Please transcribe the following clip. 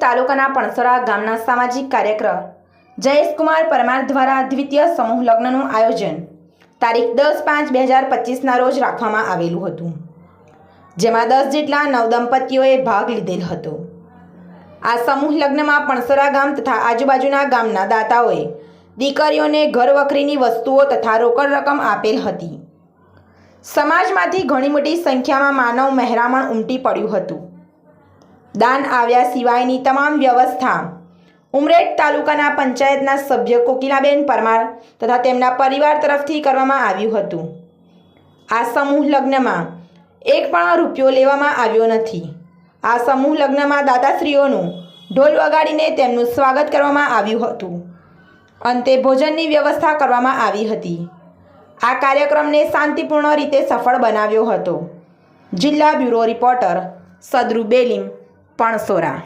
તાલુકાના પણસોરા ગામના સામાજિક કાર્યક્રમ. જયેશકુમાર પરમાર દ્વારા દ્વિતીય સમૂહ લગ્નનું આયોજન. તારીખ દસ પાંચ બે હજાર પચીસના રોજ રાખવામાં આવેલું હતું. જેમાં દસ જેટલા નવદંપતીઓએ ભાગ લીધેલ હતો. આ સમૂહ લગ્નમાં પણસરા ગામ તથા આજુબાજુના ગામના દાતાઓએ દીકરીઓને ઘરવખરીની વસ્તુઓ તથા રોકડ રકમ આપેલ હતી. સમાજમાંથી ઘણી મોટી સંખ્યામાં માનવ મહેરામણ ઉમટી પડ્યું હતું. દાન આવ્યા સિવાયની તમામ વ્યવસ્થા. ઉમરેઠ તાલુકાના પંચાયતના સભ્ય કોકિલાબેન પરમાર તથા તેમના પરિવાર તરફથી કરવામાં આવ્યું હતું. આ સમૂહ લગ્નમાં એક પણ રૂપિયો લેવામાં આવ્યો નથી. આ સમૂહ લગ્નમાં દાદાશ્રીઓનું ઢોલ વગાડીને તેમનું સ્વાગત કરવામાં આવ્યું હતું. અંતે ભોજનની વ્યવસ્થા કરવામાં આવી હતી. આ કાર્યક્રમને શાંતિપૂર્ણ રીતે સફળ બનાવ્યો હતો. જિલ્લા બ્યુરો રિપોર્ટર સદરુ બેલીમ. પણસોરા